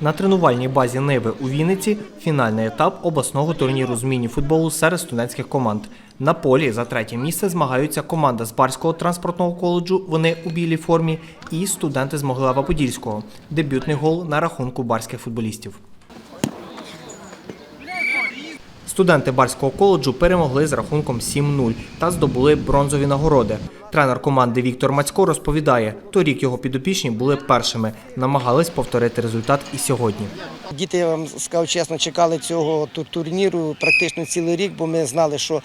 На тренувальній базі Ниви у Вінниці фінальний етап обласного турніру з міні-футболу серед студентських команд. На полі за третє місце змагаються команда з Барського транспортного коледжу, вони у білій формі, і студенти з Могилева-Подільського. Дебютний гол на рахунку барських футболістів. Студенти Барського коледжу перемогли з рахунком 7-0 та здобули бронзові нагороди. Тренер команди Віктор Мацько розповідає, торік його підопічні були першими, намагались повторити результат і сьогодні. Діти, я вам скажу чесно, чекали цього турніру практично цілий рік, бо ми знали, що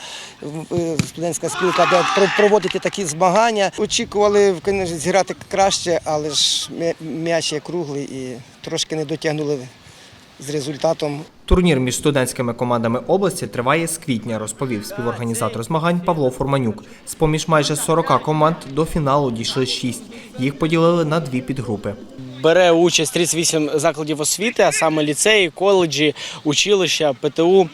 студентська спілка буде про- проводити такі змагання. Очікували зіграти краще, але ж м'яч є круглий і трошки не дотягнули з результатом. Турнір між студентськими командами області триває з квітня, розповів співорганізатор змагань Павло Фурманюк. З поміж майже 40 команд до фіналу дійшли шість. Їх поділили на дві підгрупи. Бере участь 38 закладів освіти, а саме ліцеї, коледжі, училища, ПТУ.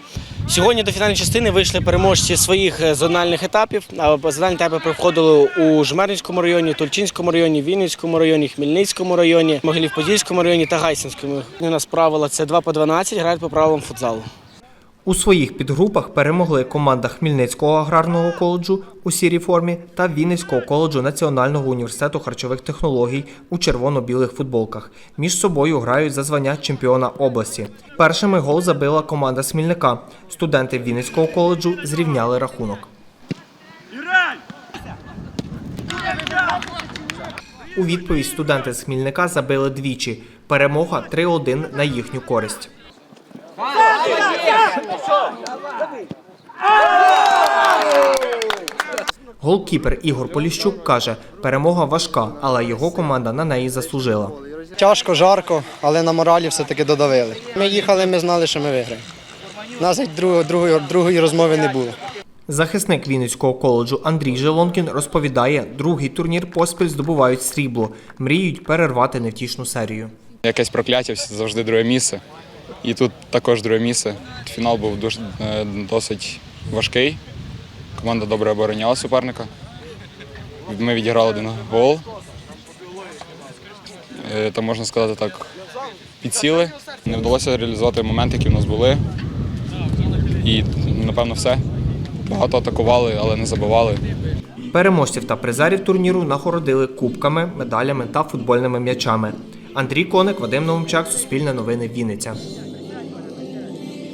Сьогодні до фінальної частини вийшли переможці своїх е, зональних етапів. Зональні етапи проходили у Жмеринському районі, Тульчинському районі, Вінницькому районі, Хмельницькому районі, Могилів-Подільському районі та Гайсинському. У нас правила це 2 по 12, грають по правилам футзалу. У своїх підгрупах перемогли команда Хмельницького аграрного коледжу у сірій формі та Вінницького коледжу Національного університету харчових технологій у червоно-білих футболках. Між собою грають за звання чемпіона області. Першими гол забила команда Смільника. Студенти Вінницького коледжу зрівняли рахунок. У відповідь студенти з Хмільника забили двічі. Перемога 3-1 на їхню користь. Голкіпер Ігор Поліщук каже, перемога важка, але його команда на неї заслужила. Тяжко, жарко, але на моралі все-таки додавили. Ми їхали, ми знали, що ми виграємо. Нас другої, другої, другої розмови не було. Захисник Вінницького коледжу Андрій Желонкін розповідає, другий турнір поспіль здобувають срібло, мріють перервати невтішну серію. Якесь прокляття, завжди друге місце. І тут також друге місце. Фінал був дуже, е, досить важкий. Команда добре обороняла суперника. Ми відіграли один гол. Е, Та можна сказати так, підсіли. Не вдалося реалізувати моменти, які в нас були. І, напевно, все. Багато атакували, але не забивали. Переможців та призерів турніру нагородили кубками, медалями та футбольними м'ячами. Андрій Коник, Вадим Новомчак, Суспільне новини Вінниця.